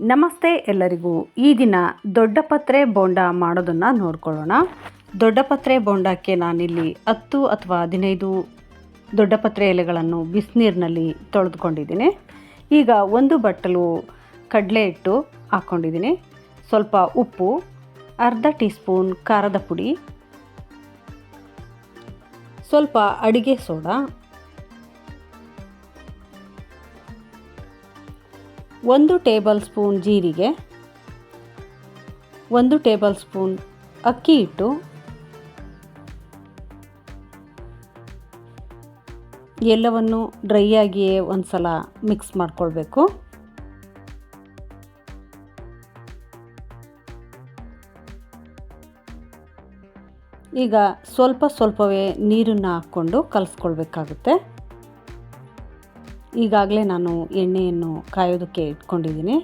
ನಮಸ್ತೆ ಎಲ್ಲರಿಗೂ. ಈ ದಿನ ದೊಡ್ಡಪತ್ರೆ ಬೋಂಡ ಮಾಡೋದನ್ನು ನೋಡ್ಕೊಳ್ಳೋಣ. ದೊಡ್ಡಪತ್ರೆ ಬೋಂಡಕ್ಕೆ ನಾನಿಲ್ಲಿ ಹತ್ತು ಅಥವಾ ಹದಿನೈದು ದೊಡ್ಡಪತ್ರೆ ಎಲೆಗಳನ್ನು ಬಿಸಿನೀರಿನಲ್ಲಿ ತೊಳೆದುಕೊಂಡಿದ್ದೀನಿ. ಈಗ ಒಂದು ಬಟ್ಟಲು ಕಡಲೆ ಹಿಟ್ಟು ಹಾಕ್ಕೊಂಡಿದ್ದೀನಿ. ಸ್ವಲ್ಪ ಉಪ್ಪು, ಅರ್ಧ ಟೀ ಸ್ಪೂನ್ ಖಾರದ ಪುಡಿ, ಸ್ವಲ್ಪ ಅಡಿಗೆ ಸೋಡಾ ಒಂದು ಟೇಬಲ್ ಸ್ಪೂನ್ ಜೀರಿಗೆ, ಒಂದು ಟೇಬಲ್ ಸ್ಪೂನ್ ಅಕ್ಕಿ ಹಿಟ್ಟು, ಎಲ್ಲವನ್ನು ಡ್ರೈ ಆಗಿಯೇ ಒಂದು ಸಲ ಮಿಕ್ಸ್ ಮಾಡಿಕೊಳ್ಬೇಕು. ಈಗ ಸ್ವಲ್ಪ ಸ್ವಲ್ಪವೇ ನೀರನ್ನು ಹಾಕ್ಕೊಂಡು ಕಲಿಸ್ಕೊಳ್ಬೇಕಾಗುತ್ತೆ. ಈಗಾಗಲೇ ನಾನು ಎಣ್ಣೆಯನ್ನು ಕಾಯೋದಕ್ಕೆ ಇಟ್ಕೊಂಡಿದ್ದೀನಿ.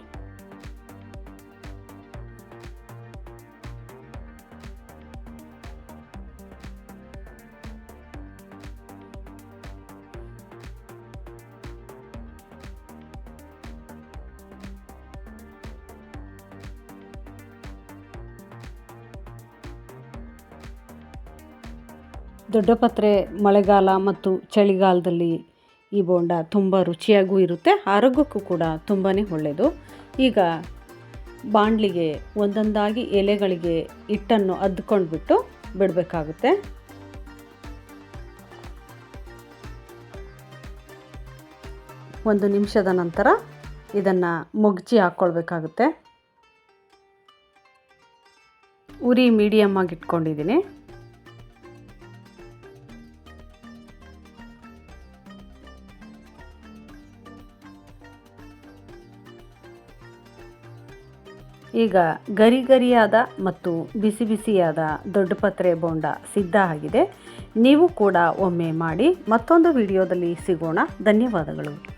ದೊಡ್ಡಪತ್ರೆ ಮಳೆಗಾಲ ಮತ್ತು ಚಳಿಗಾಲದಲ್ಲಿ ಈ ಬೋಂಡ ತುಂಬ ರುಚಿಯಾಗೂ ಇರುತ್ತೆ, ಆರೋಗ್ಯಕ್ಕೂ ಕೂಡ ತುಂಬಾ ಒಳ್ಳೆಯದು ಈಗ ಬಾಣಲಿಗೆ ಒಂದೊಂದಾಗಿ ಎಲೆಗಳಿಗೆ ಹಿಟ್ಟನ್ನು ಅದ್ಕೊಂಡ್ಬಿಟ್ಟು ಬಿಡಬೇಕಾಗುತ್ತೆ. ಒಂದು ನಿಮಿಷದ ನಂತರ ಇದನ್ನು ಮೊಗ್ಚಿ ಹಾಕ್ಕೊಳ್ಬೇಕಾಗುತ್ತೆ ಉರಿ ಮೀಡಿಯಮ್ ಆಗಿ ಇಟ್ಕೊಂಡಿದ್ದೀನಿ ಈಗ ಗರಿ ಗರಿಯಾದ ಮತ್ತು ಬಿಸಿ ಬಿಸಿಯಾದ ದೊಡ್ಡ ಪತ್ರೆ ಬೋಂಡ ಸಿದ್ಧ ಆಗಿದೆ. ನೀವು ಕೂಡ ಒಮ್ಮೆ ಮಾಡಿ ಮತ್ತೊಂದು ವಿಡಿಯೋದಲ್ಲಿ ಸಿಗೋಣ. ಧನ್ಯವಾದಗಳು.